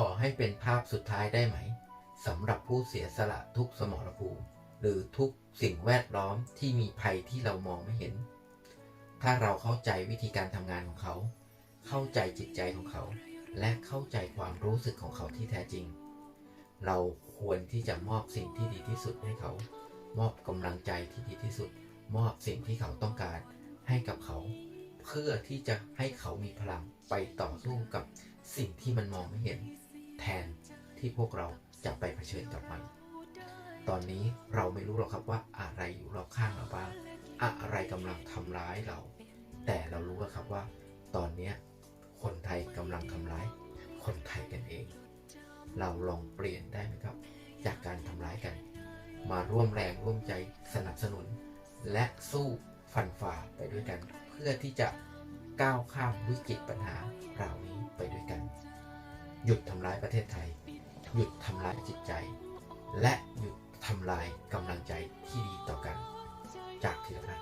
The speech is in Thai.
ขอให้เป็นภาพสุดท้ายได้ไหมสำหรับผู้เสียสละทุกสมรภูมิ หรือทุกสิ่งแวดล้อมที่มีภัยที่เรามองไม่เห็น ถ้าเราเข้าใจวิธีการทำงานของเขา เข้าใจจิตใจของเขา และเข้าใจความรู้สึกของเขาที่แท้จริง เราควรที่จะมอบสิ่งที่ดีที่สุดให้เขา มอบกำลังใจที่ดีที่สุด มอบสิ่งที่เขาต้องการให้กับเขา เพื่อที่จะให้เขามีพลังไปต่อสู้กับสิ่งที่มันมองไม่เห็น ทนที่พวกเราจะไปเผชิญกับมัน ตอนนี้เราไม่รู้หรอกครับว่าอะไรอยู่รอบข้างเราบ้าง อะไรกำลังทำร้ายเรา แต่เรารู้แล้วครับว่า ตอนนี้คนไทยกำลังทำร้าย คนไทยกันเอง เราลองเปลี่ยนได้ไหมครับ จากการทำร้ายกัน มาร่วมแรงร่วมใจสนับสนุน และสู้ฟันฝ่าไปด้วยกัน เพื่อที่จะก้าวข้ามวิกฤตปัญหาเหล่านี้ไปด้วยกัน หยุดทำร้ายประเทศไทย หยุดทำร้ายจิตใจ และหยุดทำลายกำลังใจที่ดีต่อกัน จากทีละ